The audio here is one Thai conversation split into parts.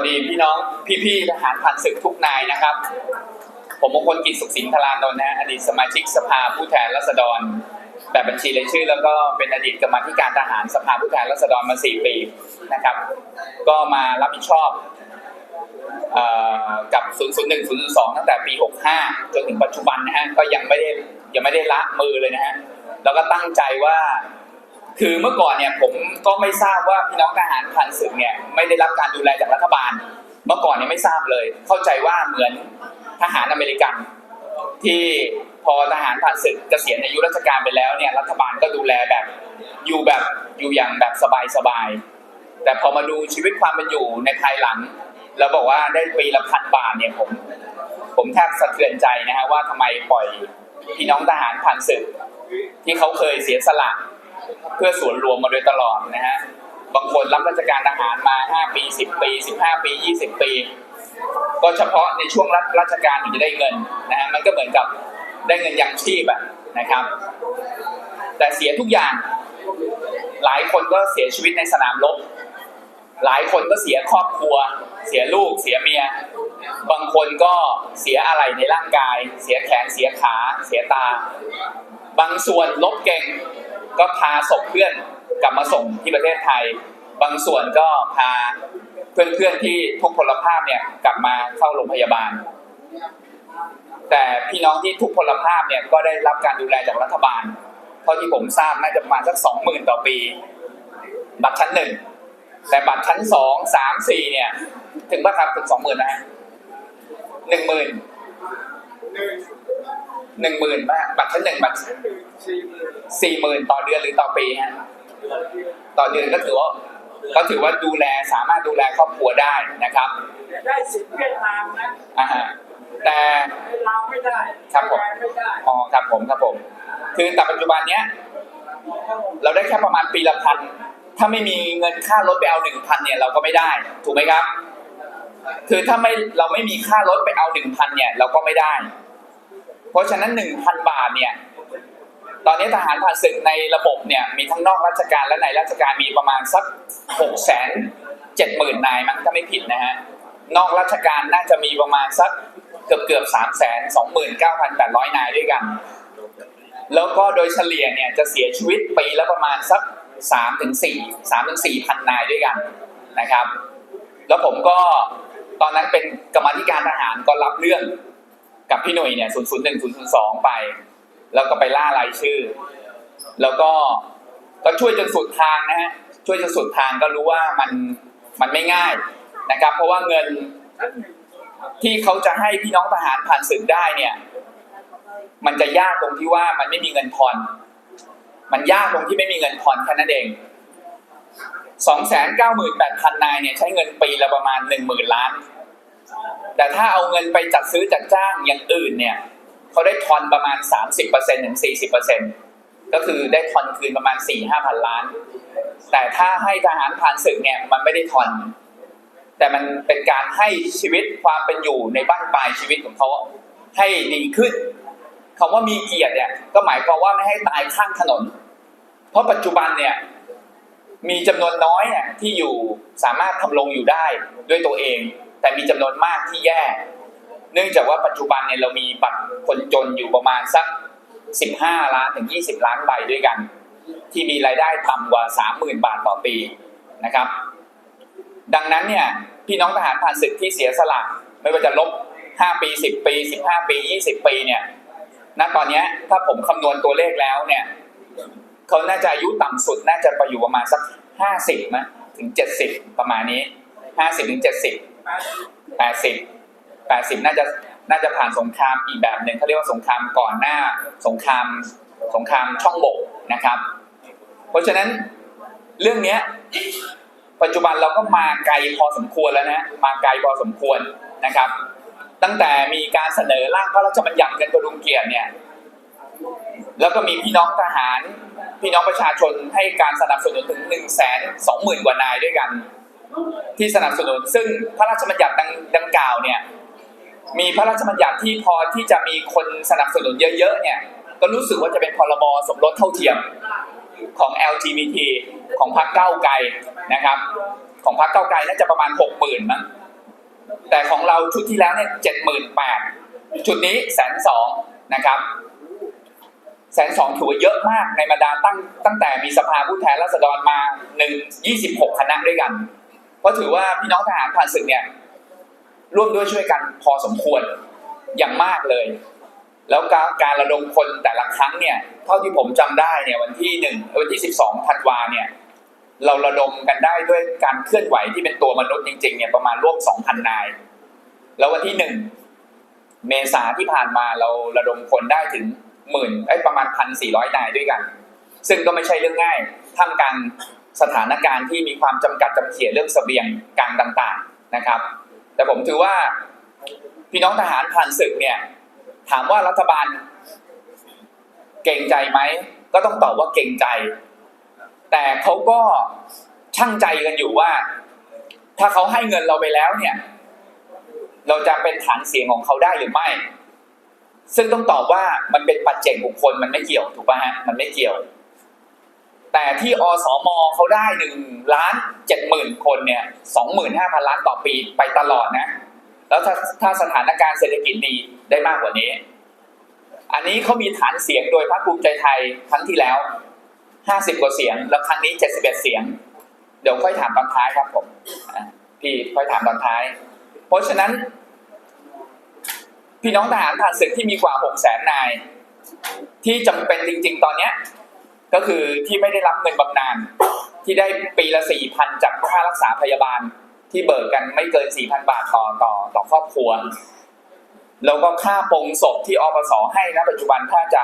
วัสดีพี่น้องพี่ๆทหารผ่านศึกทุกนายนะครับ ผมมงคลกิจสุขสิงห์ธารานนท์นะฮะอดีตสมาชิกสภาผู้แทนราษฎร แบบบัญชีรายชื่อ แล้วก็เป็นอดีตกรรมธิการทหารสภาผู้แทนราษฎรมาสี่ปีนะครับ ก็มารับผิดชอบเอ่อกับ 001 002 ตั้งแต่ปี 65 จนถึงปัจจุบันนะฮะก็ยังไม่ได้ยังไม่ได้ละมือเลยนะฮะแล้วก็ตั้งใจว่า คือเมื่อก่อนเนี่ยผมก็ไม่ทราบว่าพี่น้องทหารผ่านศึกเนี่ยไม่ได้รับการดูแลจากรัฐบาล เมื่อก่อนเนี่ยไม่ทราบเลย เข้าใจว่าเหมือนทหารอเมริกัน ที่พอทหารผ่านศึกเกษียณอายุราชการไปแล้วเนี่ยรัฐบาลก็ดูแลแบบอยู่แบบอยู่อย่างแบบสบายๆแต่พอมาดูชีวิตความเป็นอยู่ในภายหลัง แล้วบอกว่าได้ปีละพันบาทเนี่ยผมผมแทบสะเทือนใจนะฮะว่าทำไมปล่อยพี่น้องทหารผ่านศึก ที่เขาเคยเสียสละ เพื่อส่วนรวมมาโดยตลอดนะฮะบางคนรับราชการทหารมา 5 ปี 10 ปี 15 ปี 20 ปี ก็เฉพาะในช่วงรับราชการถึงจะได้เงินนะฮะมันก็เหมือนกับได้เงินยังชีพอะนะครับ แต่เสียทุกอย่างหลายคนก็เสียชีวิตในสนามรบหลายคนก็เสียครอบครัว เสียลูก เสียเมีย บางคนก็เสียอะไรในร่างกาย เสียแขน เสียขา เสียตา บางส่วนลบเก่ง ก็พาศพเพื่อนกลับมาส่งที่ประเทศไทย บางส่วนก็พาเพื่อนๆที่ทุกพลภาพเนี่ยกลับมาเข้าโรงพยาบาล แต่พี่น้องที่ทุกพลภาพเนี่ยก็ได้รับการดูแลจากรัฐบาล เท่าที่ผมทราบน่าจะประมาณสักสองหมื่นต่อปี บัตรชั้นหนึ่งแต่บัตรชั้นสองสามสี่เนี่ย ถึงป่ะครับถึงสองหมื่นนะฮะหนึ่งหมื่น หนึ่งหมื่นป่ะบัตรชั้นหนึ่งบัตรสี่หมื่นต่อเดือนหรือต่อปีฮะต่อเดือนก็ถือว่าก็ถือว่าดูแลสามารถดูแลครอบครัวได้นะครับ ได้สิทธิ์เวียดนามนะอ่าฮะแต่เราไม่ได้ครับผมไม่ได้อ๋อครับผมครับผม คือแต่ปัจจุบันเนี้ย เราได้แค่ประมาณปีละพันถ้าไม่มีเงินค่ารถไปเอาหนึ่งพันเนี่ยเราก็ไม่ได้ ถูกไหมครับ คือถ้าไม่เราไม่มีค่ารถไปเอาหนึ่งพันเนี่ย เราก็ไม่ได้ เพราะฉะนั้นหนึ่งพันบาทเนี่ย ตอนนี้ทหารผ่านศึกในระบบเนี่ย มีทั้งนอกราชการและในราชการมีประมาณสักหกแสนเจ็ดหมื่นนายมั้งถ้าไม่ผิดนะฮะ นอกราชการน่าจะมีประมาณสักเกือบเกือบสามแสนสองหมื่นเก้าพันแปดร้อยนายด้วยกัน แล้วก็โดยเฉลี่ยเนี่ยจะเสียชีวิตปีละประมาณสักสามถึงสี่สามถึงสี่พันนายด้วยกันนะครับ แล้วผมก็ตอนนั้นเป็นกรรมธิการทหารก็รับเรื่อง กับพี่หนุ่ยเนี่ยศูนย์ศูนย์หนึ่งศูนย์ศูนย์สองไป แล้วก็ไปล่ารายชื่อ แล้วก็ก็ช่วยจนสุดทางนะฮะช่วยจนสุดทางก็รู้ว่ามันมันไม่ง่ายนะครับ เพราะว่าเงินที่เขาจะให้พี่น้องทหารผ่านศึกได้เนี่ย มันจะยากตรงที่ว่ามันไม่มีเงินผ่อนมันยากตรงที่ไม่มีเงินผ่อนแค่นั้นเองสองแสนเก้าหมื่นแปดพันนายเนี่ยใช้เงินปีละประมาณหนึ่งหมื่นล้าน แต่ถ้าเอาเงินไปจัดซื้อจัดจ้างอย่างอื่นเนี่ยเขาได้ทอนประมาณ 30%ถึง 40%ก็คือได้ทอนคืนประมาณ 4 5พันล้าน แต่ถ้าให้ทหารผ่านศึกเนี่ยมันไม่ได้ทอน แต่มันเป็นการให้ชีวิตความเป็นอยู่ในบ้านปลายชีวิตของเขาให้ดีขึ้นคำว่ามีเกียรติเนี่ยก็หมายความว่าไม่ให้ตายข้างถนน เพราะปัจจุบันเนี่ยมีจำนวนน้อยเนี่ยที่อยู่สามารถทำลงอยู่ได้ด้วยตัวเอง แต่มีจำนวนมากที่แย่ เนื่องจากว่าปัจจุบันเนี่ยเรามีบัตรคนจนอยู่ประมาณสัก 15 ล้านถึง 20 ล้านใบด้วยกัน ที่มีรายได้ต่ำกว่า 30,000 บาทต่อปีนะครับ ดังนั้นเนี่ยพี่น้องทหารผ่านศึกที่เสียสละไม่ว่าจะลบ 5 ปี 10 ปี 15 ปี 20 ปีเนี่ยณตอนนี้ถ้าผมคำนวณตัวเลขแล้วเนี่ยเขาน่าจะอายุต่ำสุดน่าจะไปอยู่ประมาณสัก 50นะถึง 70 ประมาณนี้ 50ถึง70 80 80น่าจะน่าจะผ่านสงครามอีกแบบหนึ่งเขาเรียกว่าสงครามก่อนหน้าสงครามสงครามช่องบกนะครับ เพราะฉะนั้นเรื่องเนี้ยปัจจุบันเราก็มาไกลพอสมควรแล้วนะมาไกลพอสมควรนะครับ ตั้งแต่มีการเสนอร่างพระราชบัญญัติเงินประดุงเกียรติเนี่ยแล้วก็มีพี่น้องทหาร พี่น้องประชาชนให้การสนับสนุนถึง1นึ่งแสนสองหมื่นกว่านายด้วยกัน ที่สนับสนุน ซึ่งพระราชบัญญัติดังดังกล่าวเนี่ยมีพระราชบัญญัติที่พอที่จะมีคนสนับสนุนเยอะๆเนี่ยก็รู้สึกว่าจะเป็นพรบสมรสเท่าเทียมของ LGBT ของพรรคเก้าไกลนะครับ ของพรรคเก้าไกลน่าจะประมาณหกหมื่นมั้งแต่ของเราชุดที่แล้วเนี่ยเจ็ดหมื่นแปดชุดนี้แสนสองนะครับแสนสองถือว่าเยอะมากในบรรดาตั้งตั้งแต่มีสภาผู้แทนราษฎรมาหนึ่งยี่สิบหกคณะด้วยกัน เพราะถือว่าพี่น้องทหารผ่านศึกเนี่ยร่วมด้วยช่วยกันพอสมควรอย่างมากเลย แล้วการการระดมคนแต่ละครั้งเนี่ยเท่าที่ผมจำได้เนี่ยวันที่หนึ่งวันที่สิบสองธันวาเนี่ยเราระดมกันได้ด้วยการเคลื่อนไหวที่เป็นตัวมนุษย์จริงๆเนี่ยประมาณร่วมสองพันนาย แล้ววันที่หนึ่งเมษาที่ผ่านมาเราระดมคนได้ถึงหมื่นไอ้ประมาณพันสี่ร้อยนายด้วยกัน ซึ่งก็ไม่ใช่เรื่องง่ายท่ามกลาง สถานการณ์ที่มีความจำกัดจำเขียเรื่องเสบียงการต่างๆนะครับ แต่ผมถือว่าพี่น้องทหารผ่านศึกเนี่ย ถามว่ารัฐบาล เก่งใจไหมก็ต้องตอบว่าเก่งใจ แต่เขาก็ช่างใจกันอยู่ว่า ถ้าเขาให้เงินเราไปแล้วเนี่ย เราจะเป็นฐานเสียงของเขาได้หรือไม่ ซึ่งต้องตอบว่ามันเป็นปัจเจกบุคคลมันไม่เกี่ยวถูกป่ะฮะมันไม่เกี่ยว แต่ที่อสมเขาได้หนึ่งล้านเจ็ดหมื่นคนเนี่ยสองหมื่นห้าพันล้านต่อปีไปตลอดนะ แล้วถ้าถ้าสถานการณ์เศรษฐกิจดีได้มากกว่านี้ อันนี้เขามีฐานเสียงโดยพรรคภูมิใจไทยครั้งที่แล้วห้าสิบกว่าเสียง แล้วครั้งนี้เจ็ดสิบเอ็ดเสียง เดี๋ยวค่อยถามตอนท้ายครับผมพี่ค่อยถามตอนท้าย เพราะฉะนั้น พี่น้องทหารผ่านศึกที่มีกว่าหกแสนนาย ที่จำเป็นจริง ๆ ตอนเนี้ย ก็คือที่ไม่ได้รับเงินบำนาญที่ได้ปีละสี่พันจากค่ารักษาพยาบาลที่เบิกกันไม่เกินสี่พันบาทต่อต่อต่อครอบครัว แล้วก็ค่าปงศพที่อปสให้นะปัจจุบันถ้าจะ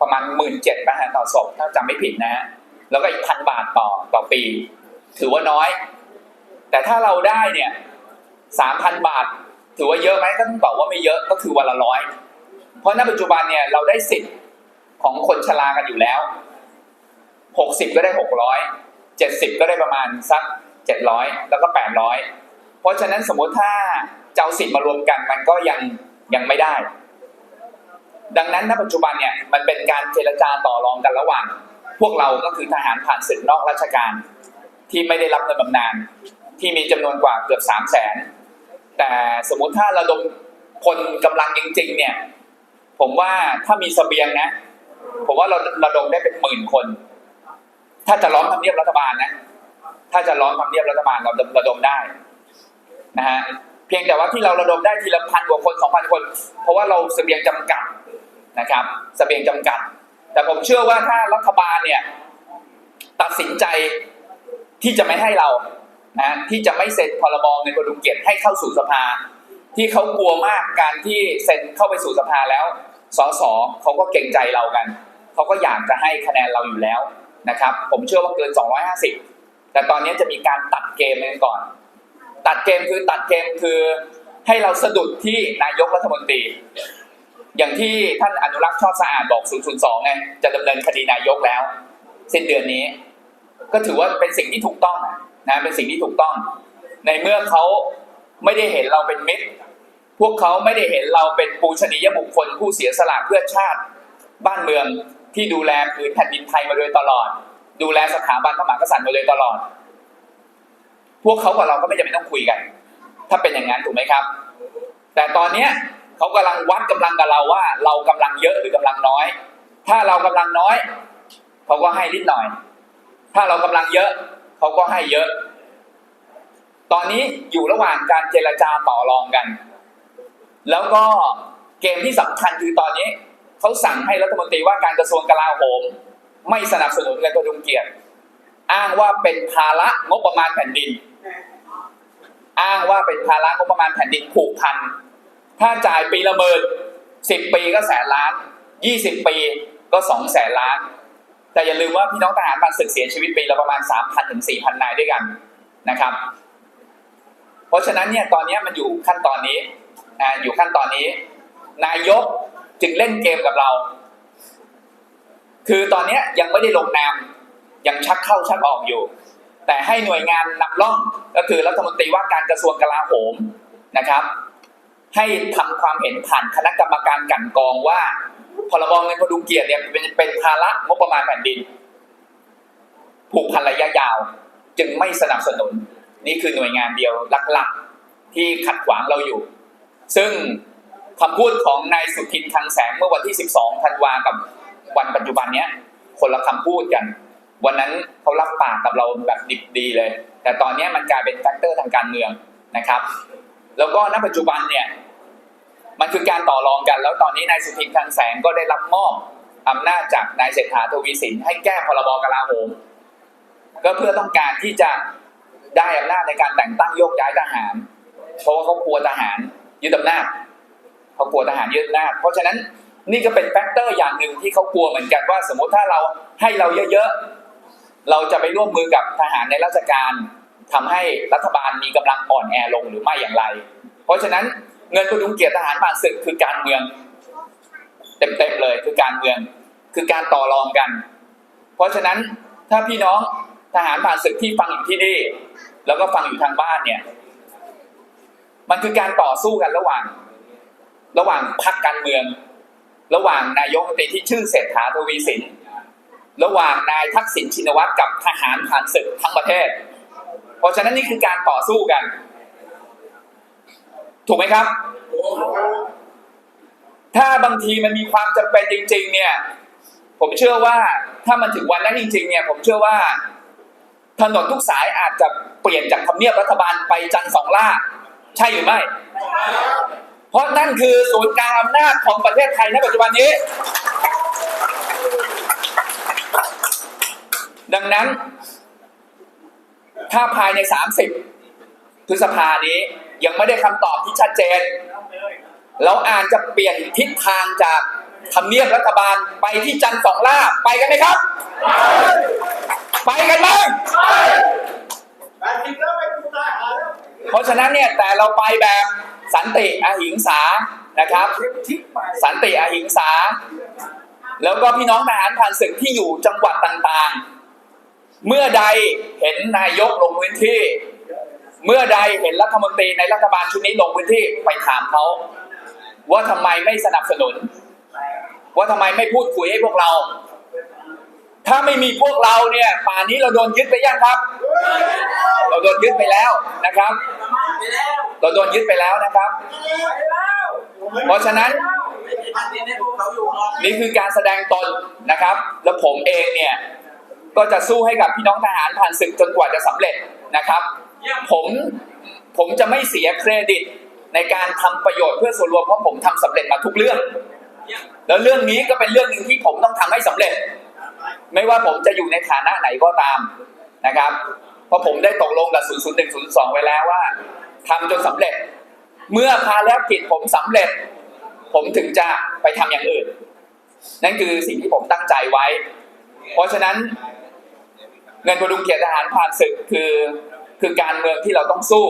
ประมาณหมื่นเจ็ดนะฮะต่อศพถ้าจำไม่ผิดนะฮะแล้วก็อีกพันบาทต่อต่อปี ถือว่าน้อย แต่ถ้าเราได้เนี่ยสามพันบาท ถือว่าเยอะไหมก็ต้องตอบว่าไม่เยอะก็คือวันละร้อยเพราะณปัจจุบันเนี่ยเราได้สิทธิ์ของคนชรากันอยู่แล้ว หกสิบก็ได้หกร้อยเจ็ดสิบก็ได้ประมาณสักเจ็ดร้อยแล้วก็แปดร้อยเพราะฉะนั้นสมมติถ้าเจะเอาสิทธิ์มารวมกันมันก็ยังยังไม่ได้ ดังนั้นณปัจจุบันเนี่ยมันเป็นการเจรจาต่อรองกันระหว่าง พวกเราก็คือทหารผ่านศึกนอกราชการ ที่ไม่ได้รับเงินบำนาญที่มีจำนวนกว่าเกือบสามแสนแต่สมมุติถ้าระดมพลกำลังจริงๆเนี่ย ผมว่าถ้ามีสเสบียงนะ ผมว่าเราระดมได้เป็นหมื่นคน ถ้าจะล้อมทำเนียบรัฐบาลนะ ถ้าจะล้อมทำเนียบรัฐบาลเราระดมได้นะฮะเพียงแต่ว่าที่เราระดมได้ทีละพันกว่าคนสองพันคน เพราะว่าเราเสบียงจำกัดนะครับเสบียงจำกัด แต่ผมเชื่อว่าถ้ารัฐบาลเนี่ยตัดสินใจที่จะไม่ให้เรานะที่จะไม่เซ็นพรบเงินบำรุงเกียรติให้เข้าสู่สภา ที่เขากลัวมากการที่เซ็นเข้าไปสู่สภาแล้วสสเขาก็เกรงใจเรากันเขาก็อยากจะให้คะแนนเราอยู่แล้ว นะครับ ผมเชื่อว่าเกิน 250 แต่ตอนนี้จะมีการตัดเกมกันก่อน ตัดเกมคือตัดเกมคือให้เราสะดุดที่นายกรัฐมนตรี อย่างที่ท่านอนุรักษ์ชอบสะอาดบอก 002 ไง จะดำเนินคดีนายกแล้ว สิ้นเดือนนี้ ก็ถือว่าเป็นสิ่งที่ถูกต้องนะนะเป็นสิ่งที่ถูกต้อง ในเมื่อเขาไม่ได้เห็นเราเป็นมิตรพวกเขาไม่ได้เห็นเราเป็นปูชนียบุคคลผู้เสียสละเพื่อชาติบ้านเมือง ที่ดูแลพื้นแผ่นดินไทยมาโดยตลอด ดูแลสถาบันพระมหากษัตริย์มาโดยตลอด พวกเขากับเราก็ไม่จำเป็นต้องคุยกัน ถ้าเป็นอย่างนั้นถูกไหมครับ แต่ตอนเนี้ยเขากำลังวัดกำลังกับเราว่า เรากำลังเยอะหรือกำลังน้อย ถ้าเรากำลังน้อยเขาก็ให้นิดหน่อย ถ้าเรากำลังเยอะเขาก็ให้เยอะ ตอนนี้อยู่ระหว่างการเจรจาต่อรองกัน แล้วก็เกมที่สำคัญคือตอนนี้ เขาสั่งให้รัฐมนตรีว่าการกระทรวงกลาโหม ไม่สนับสนุนเงินประดุงเกียรติอ้างว่าเป็นภาระงบประมาณแผ่นดิน อ้างว่าเป็นภาระงบประมาณแผ่นดินผูกพัน ถ้าจ่ายปีละหมื่นสิบปีก็แสนล้านยี่สิบปีก็สองแสนล้าน แต่อย่าลืมว่าพี่น้องทหารผ่านศึกเสียชีวิตปีละประมาณ3,000ถึง4,000นายด้วยกันนะครับ เพราะฉะนั้นเนี่ยตอนนี้มันอยู่ขั้นตอนนี้อยู่ขั้นตอนนี้ นายก จึงเล่นเกมกับเรา คือตอนนี้ยังไม่ได้ลงนามยังชักเข้าชักออกอยู่ แต่ให้หน่วยงานนำร่องก็คือรัฐมนตรีว่าการกระทรวงกลาโหมนะครับ ให้ทำความเห็นผ่านคณะกรรมการกันกองว่าพรบเงินพดุงเกียรติเนี่ยเป็นเป็นภาระงบประมาณแผ่นดิน ผูกพันระยะยาว จึงไม่สนับสนุน นี่คือหน่วยงานเดียวหลักๆ ที่ขัดขวางเราอยู่ ซึ่ง คำพูดของนายสุทินคลังแสงเมื่อวันที่ 12ธันวากับวันปัจจุบันเนี้ยคนละคำพูดกัน วันนั้นเขารับปากกับเราแบบดิบดีเลย แต่ตอนนี้มันกลายเป็นแฟกเตอร์ทางการเมืองนะครับ แล้วก็ณปัจจุบันเนี่ยมันคือการต่อรองกัน แล้วตอนนี้นายสุทินคลังแสงก็ได้รับมอบอำนาจจากนายเศรษฐาทวีสินให้แก้พรบกลาโหมก็เพื่อต้องการที่จะได้อำนาจในการแต่งตั้งโยกย้ายทหารเพราะว่าเขากลัวทหารยึดอำนาจ เขากลัวทหารยึดอำนาจเพราะฉะนั้นนี่ก็เป็นแฟกเตอร์อย่างหนึ่งที่เขากลัวเหมือนกันว่า สมมติถ้าเราให้เราเยอะๆเราจะไปร่วมมือกับทหารในราชการทำให้รัฐบาลมีกำลังอ่อนแอลงหรือไม่อย่างไร เพราะฉะนั้นเงินพดุงเกียรติทหารผ่านศึกคือการเมือง เต็มๆเลยคือการเมือง คือการต่อรองกัน เพราะฉะนั้นถ้าพี่น้องทหารผ่านศึกที่ฟังอยู่ที่นี่แล้วก็ฟังอยู่ทางบ้านเนี่ย มันคือการต่อสู้กันระหว่าง ระหว่างพรรคการเมือง ระหว่างนายกรัฐมนตรีที่ชื่อเศรษฐาทวีสิน ระหว่างนายทักษิณชินวัตรกับทหารผ่านศึกทั้งประเทศ เพราะฉะนั้นนี่คือการต่อสู้กัน ถูกไหมครับ ถ้าบางทีมันมีความจำเป็นจริง ๆ เนี่ย ผมเชื่อว่าถ้ามันถึงวันนั้นจริง ๆ เนี่ย ผมเชื่อว่าถนนทุกสายอาจจะเปลี่ยนจากทำเนียบรัฐบาลไปจันสองล่า ใช่หรือไม่ เพราะนั่นคือศูนย์กลางอำนาจของประเทศไทยในปัจจุบันนี้ ดังนั้น ถ้าภายใน 30พฤษภานี้ยังไม่ได้คำตอบที่ชัดเจน เราอาจจะเปลี่ยนทิศทางจากทำเนียบรัฐบาลไปที่จันทร์สองล่าไปกันไหมครับ ไปกันไหมแปดสิบแล้วไม่กูตายหาแล้วเพราะฉะนั้นเนี่ยแต่เราไปแบบ สันติอหิงสานะครับ สันติอหิงสา แล้วก็พี่น้องทหารผ่านศึกที่อยู่จังหวัดต่างๆ เมื่อใดเห็นนายกลงพื้นที่ เมื่อใดเห็นรัฐมนตรีในรัฐบาลชุดนี้ลงพื้นที่ไปถามเขาว่าทำไมไม่สนับสนุน ว่าทำไมไม่พูดคุยให้พวกเรา ถ้าไม่มีพวกเราเนี่ย ป่านนี้เราโดนยึดไปยังครับ เราโดนยึดไปแล้วนะครับ เราโดนยึดไปแล้วนะครับไปแล้วเพราะฉะนั้นพันในพวกเขาอยู่นอนนี่คือการแสดงตนนะครับ แล้วผมเองเนี่ย ก็จะสู้ให้กับพี่น้องทหารผ่านศึกจนกว่าจะสำเร็จนะครับ ผมผมจะไม่เสียเครดิตในการทำประโยชน์เพื่อส่วนรวมเพราะผมทำสำเร็จมาทุกเรื่อง แล้วเรื่องนี้ก็เป็นเรื่องหนึ่งที่ผมต้องทำให้สำเร็จ ไม่ว่าผมจะอยู่ในฐานะไหนก็ตามนะครับ เพราะผมได้ตกลงกับ 001 02 ไว้แล้วว่า ทำจนสำเร็จ เมื่อภารกิจผมสำเร็จ ผมถึงจะไปทำอย่างอื่น นั่นคือสิ่งที่ผมตั้งใจไว้ เพราะฉะนั้นเงินพดุงเกียรติทหารผ่านศึกคือคือการเมืองที่เราต้องสู้